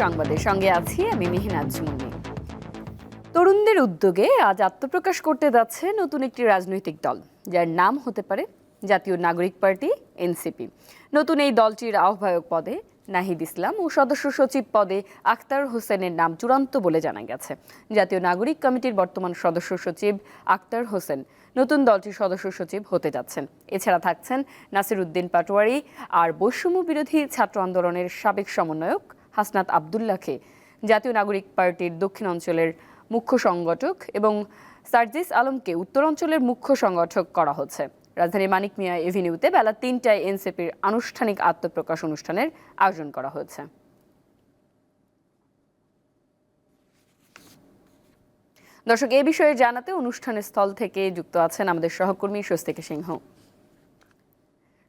সংবাদের সঙ্গে আছি আমি মেহনাজ মুন্নি তরুণদের উদ্যোগে আজ আত্মপ্রকাশ করতে যাচ্ছে নতুন একটি রাজনৈতিক দল, যার নাম হতে পারে জাতীয় নাগরিক পার্টি, এনসিপি। নতুন এই দলটির আহ্বায়ক পদে নাহিদ ইসলাম ও সদস্য সচিব পদে আখতার হোসেনের নাম চূড়ান্ত বলে জানা গেছে। জাতীয় নাগরিক কমিটির বর্তমান সদস্য সচিব আখতার হোসেন নতুন দলটির সদস্য সচিব হতে যাচ্ছেন। এছাড়া থাকছেন নাসির উদ্দিন পাটোয়ারি আর বৈষম্য বিরোধী ছাত্র আন্দোলনের সাবেক সমন্বয়ক হাসনাত আবদুল্লাহকে। জাতীয় নাগরিক পার্টির দক্ষিণ অঞ্চলের মুখ্য সংগঠক এবং সার্জিস আলমকে উত্তর অঞ্চলের মুখ্য সংগঠক করা হচ্ছে। রাজধানীর মানিক মিয়া এভিনিউতে বেলা তিনটায় এনসিপির আনুষ্ঠানিক আত্মপ্রকাশ অনুষ্ঠানের আয়োজন করা হয়েছে। দর্শক, এ বিষয়ে জানাতে অনুষ্ঠানের স্থল থেকে যুক্ত আছেন আমাদের সহকর্মী স্বস্তিকা সিংহ।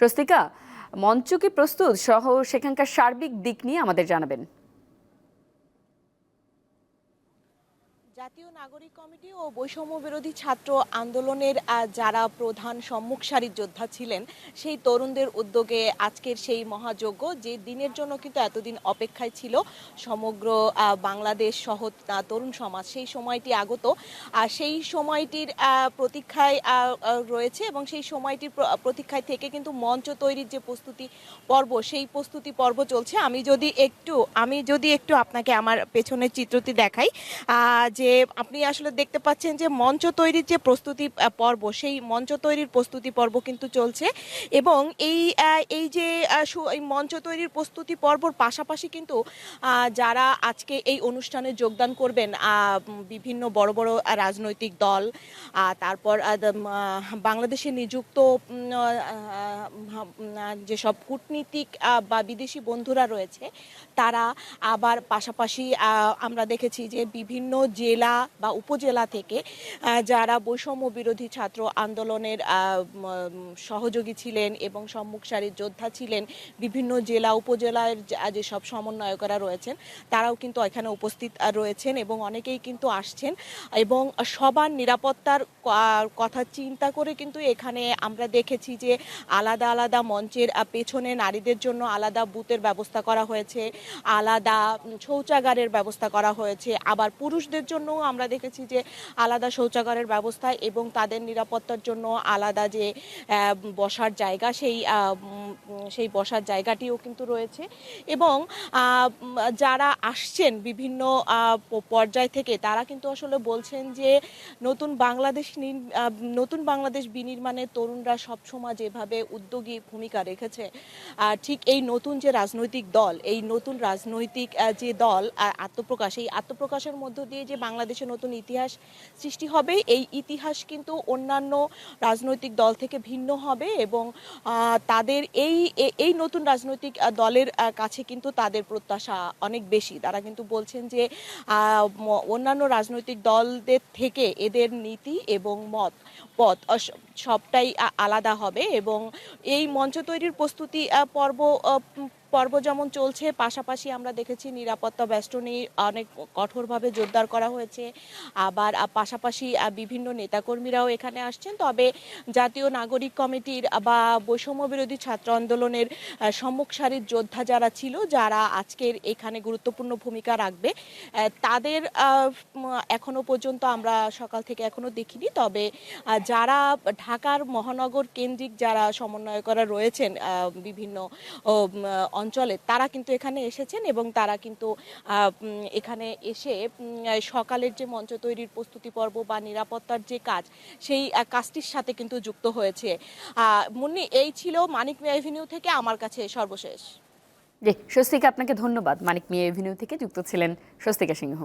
স্বস্তিকা মঞ্চ কি প্রস্তুত সহ সেখানকার সার্বিক দিক নিয়ে আমাদের জানাবেন। জাতীয় নাগরিক কমিটি ও বৈষম্য বিরোধী ছাত্র আন্দোলনের যারা প্রধান সম্মুখ সারির যোদ্ধা ছিলেন, সেই তরুণদের উদ্যোগে আজকের সেই মহাযজ্ঞ যে দিনের জন্য কিন্তু এতদিন অপেক্ষায় ছিল। সমগ্র বাংলাদেশ সহ তরুণ সমাজ সেই সময়টি আগত। আর সেই সময়টির প্রতীক্ষায় রয়েছে এবং সেই সময়টির প্রতীক্ষায় থেকে কিন্তু মঞ্চ তৈরির যে প্রস্তুতি পর্ব, সেই প্রস্তুতি পর্ব চলছে। আমি যদি একটু, আমি যদি একটু আপনাকে আমার পেছনের চিত্রটি দেখাই। যে আপনি আসলে দেখতে পাচ্ছেন যে মঞ্চ তৈরির যে প্রস্তুতি পর্ব, সেই মঞ্চ তৈরির প্রস্তুতি পর্ব কিন্তু চলছে এবং এই এই যে মঞ্চ তৈরির প্রস্তুতি পর্বর পাশাপাশি কিন্তু যারা আজকে এই অনুষ্ঠানে যোগদান করবেন বিভিন্ন বড় বড় রাজনৈতিক দল তারপর বাংলাদেশে নিযুক্ত যেসব কূটনীতিক বা বিদেশি বন্ধুরা রয়েছে তারা আবার পাশাপাশি আমরা দেখেছি যে বিভিন্ন জেলা বা উপজেলা থেকে যারা বৈষম্য বিরোধী ছাত্র আন্দোলনের সহযোগী ছিলেন এবং সম্মুখ সারির যোদ্ধা ছিলেন বিভিন্ন জেলা, উপজেলার যেসব সমন্বয়করা রয়েছেন, তারাও কিন্তু এখানে উপস্থিত রয়েছেন এবং অনেকেই কিন্তু আসছেন এবং সবার নিরাপত্তার কথা চিন্তা করে কিন্তু এখানে আমরা দেখেছি যে আলাদা আলাদা মঞ্চের পেছনে নারীদের জন্য আলাদা বুথের ব্যবস্থা করা হয়েছে। আলাদা শৌচাগারের ব্যবস্থা করা হয়েছে। আবার পুরুষদের জন্য আমরা দেখেছি যে আলাদা শৌচাগারের ব্যবস্থা এবং তাদের নিরাপত্তার জন্য আলাদা যে বসার জায়গা সেই সেই বসার জায়গাটিও কিন্তু রয়েছে। এবং যারা আসছেন বিভিন্ন পর্যায় থেকে তারা কিন্তু আসলে বলছেন যে নতুন বাংলাদেশ নতুন বাংলাদেশ বিনির্মাণে তরুণরা সবসময় যেভাবে উদ্যোগী ভূমিকা রেখেছে ঠিক এই নতুন যে রাজনৈতিক দল, এই নতুন রাজনৈতিক যে দল আত্মপ্রকাশ, এই আত্মপ্রকাশের মধ্য দিয়ে যে বাংলাদেশে নতুন ইতিহাস সৃষ্টি হবে, এই ইতিহাস কিন্তু অন্যান্য রাজনৈতিক দল থেকে ভিন্ন হবে এবং তাদের এই এই নতুন রাজনৈতিক দলের কাছে কিন্তু তাদের প্রত্যাশা অনেক বেশি। তারা কিন্তু বলছেন যে অন্যান্য রাজনৈতিক দলদের থেকে এদের নীতি এবং মত, পথ সবটাই আলাদা হবে এবং এই মঞ্চ তৈরির প্রস্তুতি পর্ব পর্ব যেমন চলছে, পাশাপাশি আমরা দেখেছি নিরাপত্তা বেষ্টনী অনেক কঠোরভাবে জোরদার করা হয়েছে। আবার পাশাপাশি বিভিন্ন নেতাকর্মীরাও এখানে আসছেন। তবে জাতীয় নাগরিক কমিটির, বা বৈষম্য বিরোধী ছাত্র আন্দোলনের সম্মুখ সারির যোদ্ধা যারা ছিল, যারা আজকের এখানে গুরুত্বপূর্ণ ভূমিকা রাখবে তাদের এখনও পর্যন্ত আমরা সকাল থেকে এখনও দেখিনি। তবে যারা ঢাকার মহানগর কেন্দ্রিক যারা সমন্বয়করা রয়েছেন বিভিন্ন অঞ্চলে তারা কিন্তু এখানে এসেছেন এবং তারা কিন্তু এখানে এসে সকালের যে মঞ্চ তৈরির প্রস্তুতি পর্ব বা নিরাপত্তার যে কাজ, সেই কাজটির সাথে কিন্তু যুক্ত হয়েছে। মুন্নি, এই ছিল মানিক এভিনিউ থেকে আমার কাছে সর্বশেষ। জি, স্বস্তিকা আপনাকে ধন্যবাদ। মানিক মিয়া এভিনিউ থেকে যুক্ত ছিলেন স্বস্তিকা সিংহ।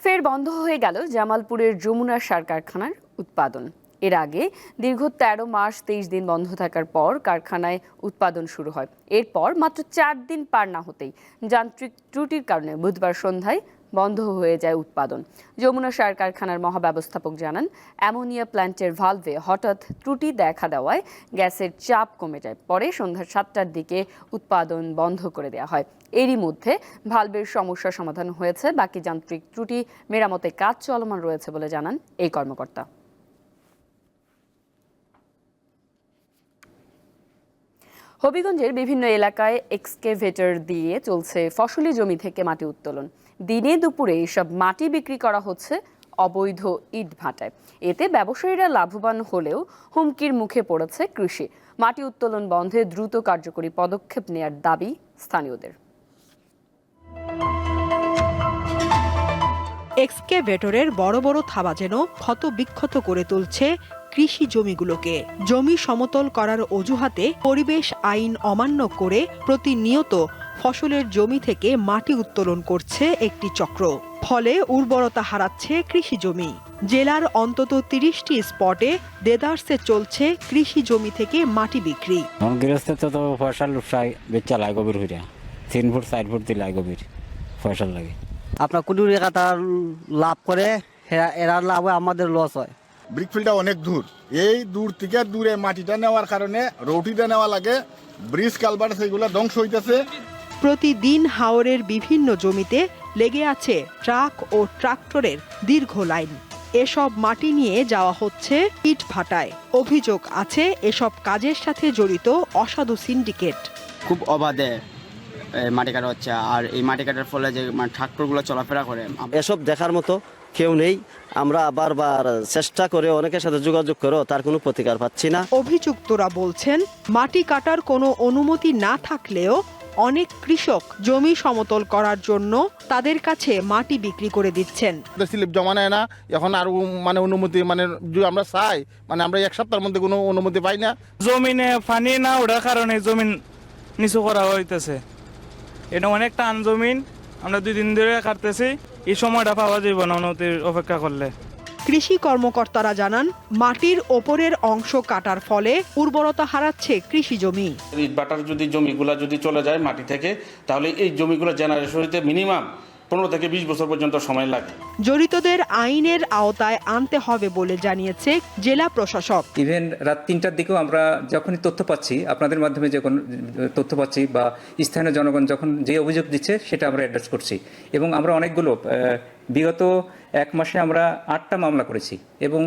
ফের বন্ধ হয়ে গেল জামালপুরের যমুনা সার কারখানার উৎপাদন। এর আগে দীর্ঘ তেরো মাস তেইশ দিন বন্ধ থাকার পর কারখানায় উৎপাদন শুরু হয়। এরপর মাত্র চার দিন পার না হতেই যান্ত্রিক ত্রুটির কারণে বুধবার সন্ধ্যায় বন্ধ হয়ে যায় উৎপাদন। যমুনা সার কারখানার মহাব্যবস্থাপক জানান, অ্যামোনিয়া প্ল্যান্টের ভালভে হঠাৎ ত্রুটি দেখা দেওয়ায় গ্যাসের চাপ কমে যায়। পরে সন্ধ্যা সাতটার দিকে উৎপাদন বন্ধ করে দেওয়া হয়। এরই মধ্যে ভালভের সমস্যা সমাধান হয়েছে। বাকি যান্ত্রিক ত্রুটি, মেরামতে কাজ চলমান রয়েছে বলে জানান এই কর্মকর্তা। হবিগঞ্জের বিভিন্ন এলাকায় এক্সকেভেটর দিয়ে চলছে ফসলি জমি থেকে মাটি উত্তোলন। দিনে দুপুরে এসব মাটি বিক্রি করা হচ্ছে অবৈধ ইট ভাটায়। এতে ব্যবসায়ীরা লাভবান হলেও হুমকির মুখে পড়েছে কৃষি। মাটি উত্তোলন বন্ধে দ্রুত কার্যকরী পদক্ষেপ নেয়ার দাবি স্থানীয়দের। এক্সকেভেটরের বড় বড় থাবা যেন ক্ষত বিক্ষত করে তুলছে কৃষি জমিগুলোকে। জমি সমতল করার অজুহাতে পরিবেশ আইন অমান্য করে প্রতিনিয়ত ফসলের জমি থেকে মাটি উত্তোলন করছে একটি চক্র। ফলে উর্বরতা হারাচ্ছে কৃষি জমি। জেলার অন্তত তিরিশটি স্পটে দেদার্সে চলছে কৃষি জমি থেকে মাটি বিক্রি। গৃহস্থ তো ফসল বেচা লাই গভীর হইয়া। তিন ফুট চার ফুট গভীর ফসল লাগে। আপনার কোটি টাকা লাভ করে এরা- এরা লাভ হয় আমাদের লস হয়। ব্রিকফিল্ডটা অনেক দূর। এই দূর থেকে দূরে মাটিটা নেওয়ার কারণে রৌটিটা নেওয়া লাগে। ব্রিজ কালভার্ট সেগুলো ধ্বংস হইতেছে। প্রতিদিন হাওরের বিভিন্ন জমিতে লেগে আছে ট্রাক ও ট্রাক্টরের দীর্ঘ লাইন। এসব মাটি নিয়ে যাওয়া হচ্ছে ইট ভাটায়। অভিযোগ আছে এসব কাজের সাথে জড়িত অসাধু সিন্ডিকেট। খুব অবাধে মাটি কাটা হচ্ছে। আর এই মাটি কাটার ফলে যে মানে ট্রাক্টরগুলো চলাফেরা করে এসব দেখার মতো কেউ নেই। আমরা বারবার চেষ্টা করে অনেকের সাথে যোগাযোগ করেও তার কোনো প্রতিকার পাচ্ছি না। অভিযুক্তরা বলছেন মাটি কাটার কোনো অনুমতি না থাকলেও অনেক কৃষক জমি সমতল করার জন্য তাদের কাছে মাটি বিক্রি করে দিচ্ছেন। স্লিপ জমা নেয় না। এখন আর মানে অনুমতি মানে আমরা চাই মানে আমরা এক সপ্তাহের মধ্যে কোনো অনুমতি পাই না। জমিনে পানি না ওঠার কারণে জমিন নিচু করা হইতেছে। এটা অনেক টান জমিন আমরা দুই দিন ধরে কাটতেছি। এই সময়টা পাওয়া যাবে না উন্নতির অপেক্ষা করলে। কৃষি কর্মকর্তারা জানান মাটির ওপরের অংশ কাটার ফলে উর্বরতা হারাচ্ছে কৃষি জমি। ইটবাটার যদি জমিগুলা যদি চলে যায় মাটি থেকে তাহলে এই জমিগুলো জেনারেশন হইতে মিনিমাম পনেরো থেকে বিশ বছর পর্যন্ত সময় লাগে। জড়িতদের আইনের আওতায় আনতে হবে বলে জানিয়েছে জেলা প্রশাসক। ইভেন রাত তিনটার দিকেও আমরা যখনই তথ্য পাচ্ছি আপনাদের মাধ্যমে যে যখন তথ্য পাচ্ছি বা স্থানীয় জনগণ যখন যে অভিযোগ দিচ্ছে সেটা আমরা অ্যাড্রেস করছি। এবং আমরা অনেকগুলো বিগত এক মাসে আমরা আটটা মামলা করেছি এবং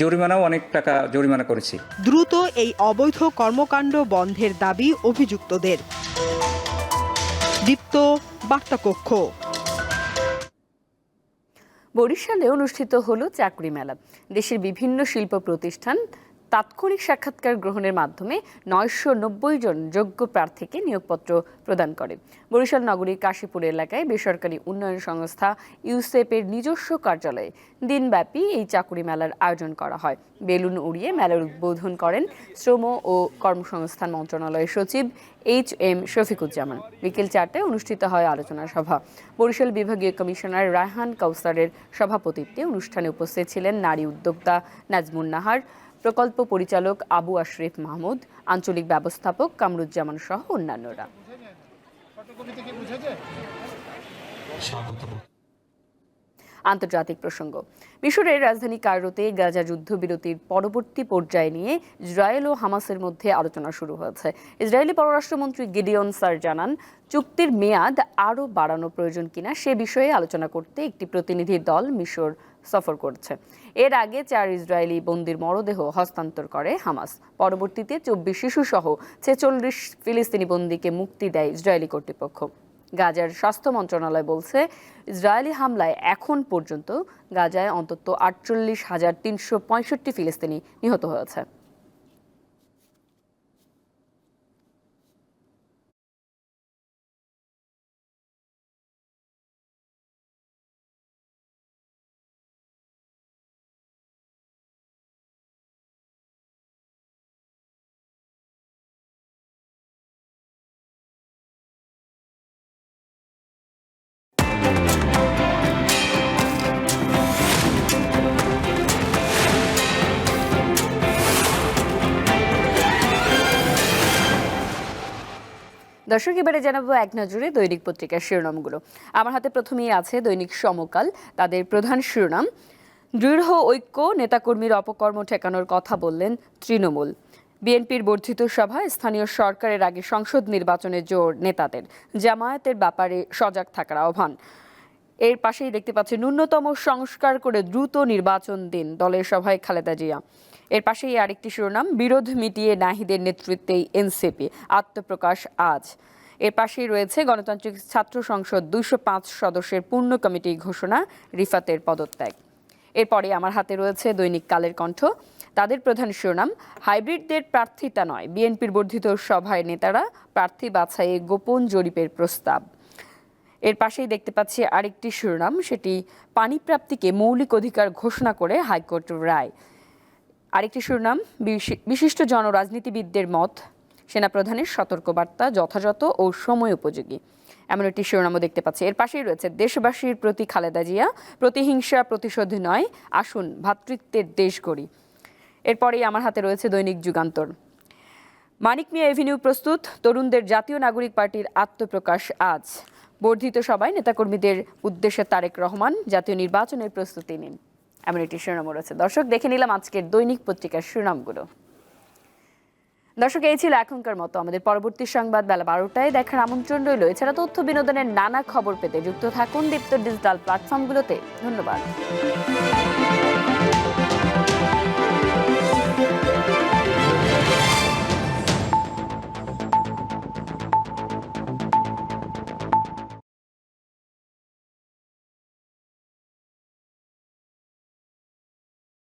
জরিমানাও অনেক টাকা জরিমানা করেছি। দ্রুত এই অবৈধ কর্মকাণ্ড বন্ধের দাবি অভিযুক্তদের। দীপ্ত বার্তাকক্ষ। বরিশালে অনুষ্ঠিত হলো চাকরি মেলা। দেশের বিভিন্ন শিল্প প্রতিষ্ঠান তাৎক্ষণিক সাক্ষাৎকার গ্রহণের মাধ্যমে নয়শো নব্বই জন যোগ্য প্রার্থীকে নিয়োগপত্র প্রদান করে। বরিশাল নগরীর কাশীপুর এলাকায় বেসরকারি উন্নয়ন সংস্থা ইউসেপের নিজস্ব কার্যালয়ে দিনব্যাপী এই চাকরি মেলার আয়োজন করা হয়। বেলুন উড়িয়ে মেলার উদ্বোধন করেন শ্রম ও কর্মসংস্থান মন্ত্রণালয়ের সচিব এইচ এম শফিকুজ্জামান। বিকেল চারটায় অনুষ্ঠিত হয় আলোচনা সভা। বরিশাল বিভাগীয় কমিশনার রায়হান কাউসারের সভাপতিত্বে অনুষ্ঠানে উপস্থিত ছিলেন নারী উদ্যোক্তা নাজমুন নাহার প্রকল্প পরিচালক আবু আশরিফ মাহমুদ, আঞ্চলিক ব্যবস্থাপক কামরুজ্জামান সহ অন্যান্যরা। আন্তর্জাতিক প্রসঙ্গ। মিশরের রাজধানী কায়রোতে গাজা যুদ্ধবিরতির পরবর্তী পর্যায়ে নিয়ে ইসরায়েল ও হামাসের মধ্যে আলোচনা শুরু হয়েছে। ইসরায়েলি পররাষ্ট্রমন্ত্রী গিডিয়ন স্যার জানান, চুক্তির মেয়াদ আরও বাড়ানো প্রয়োজন কিনা সে বিষয়ে আলোচনা করতে একটি প্রতিনিধি দল মিশর সফর করছে। এর আগে চার ইসরায়েলি বন্দির মরদেহ হস্তান্তর করে হামাস। পরবর্তীতে চব্বিশ শিশুসহ ছেচল্লিশ ফিলিস্তিনি বন্দিকে মুক্তি দেয় ইসরায়েলি কর্তৃপক্ষ। গাজার স্বাস্থ্য মন্ত্রণালয় বলছে, ইসরায়েলি হামলায় এখন পর্যন্ত গাজায় অন্তত আটচল্লিশ হাজার তিনশো পঁয়ষট্টি ফিলিস্তিনি নিহত হয়েছে। দর্শক, এবারে জানাব এক নজরে দৈনিক পত্রিকার শিরোনামগুলো। আমার হাতে প্রথমেই আছে দৈনিক সমকাল, তাদের প্রধান শিরোনাম। দৃঢ় ঐক্য, নেতাকর্মীর অপকর্ম ঠেকানোর কথা বললেন তৃণমূল। বিএনপির বর্ধিত সভায় স্থানীয় সরকারের আগে সংসদ নির্বাচনে জোর নেতাদের। জামায়াতের ব্যাপারে সজাগ থাকার আহ্বান। এর পাশেই দেখতে পাচ্ছি ন্যূনতম সংস্কার করে দ্রুত নির্বাচন দিন দলের সভায় খালেদা জিয়া। এর পাশেই আরেকটি শিরোনাম, বিরোধ মিটিয়ে নাহিদের নেতৃত্বেই এনসিপি, আত্মপ্রকাশ আজ। এর পাশেই রয়েছে গণতান্ত্রিক ছাত্র সংসদ দুইশো পাঁচ সদস্যের পূর্ণ কমিটি ঘোষণা, রিফাতের পদত্যাগ। এরপরে আমার হাতে রয়েছে দৈনিক কালের কণ্ঠ। তাদের প্রধান শিরোনাম, হাইব্রিডদের প্রার্থিতা নয়, বিএনপির বর্ধিত সভায় নেতারা প্রার্থী বাছাইয়ে গোপন জরিপের প্রস্তাব। এর পাশেই দেখতে পাচ্ছি আরেকটি শিরোনাম, সেটি পানি প্রাপ্তিকে মৌলিক অধিকার ঘোষণা করে হাইকোর্ট রায়। আরেকটি শিরোনাম, বিশি- বিশিষ্ট জনরাজনীতিবিদদের মত, সেনাপ্রধানের সতর্কবার্তা যথাযথ ও সময় উপযোগী। এমন একটি শিরোনামও দেখতে পাচ্ছি। এর পাশেই রয়েছে, দেশবাসীর প্রতি খালেদা জিয়া, প্রতিহিংসা প্রতিশোধ নয়, আসুন ভ্রাতৃত্বের দেশ গড়ি। এরপরেই আমার হাতে রয়েছে দৈনিক যুগান্তর। মানিক মিয়া এভিনিউ প্রস্তুত, তরুণদের জাতীয় নাগরিক পার্টির আত্মপ্রকাশ আজ। বর্ধিত সভায় নেতাকর্মীদের উদ্দেশ্যে তারেক রহমান জাতীয় নির্বাচনের প্রস্তুতি নিন। এমন একটি শিরোনাম রয়েছে। দর্শক, দেখে নিলাম আজকের দৈনিক পত্রিকার শিরোনামগুলো। দর্শক, এই ছিল এখনকার মতো। আমাদের পরবর্তী সংবাদ বেলা বারোটায় দেখার আমন্ত্রণ রইল। এছাড়া তথ্য বিনোদনের নানা খবর পেতে যুক্ত থাকুন দীপ্ত ডিজিটাল প্ল্যাটফর্মগুলোতে। ধন্যবাদ।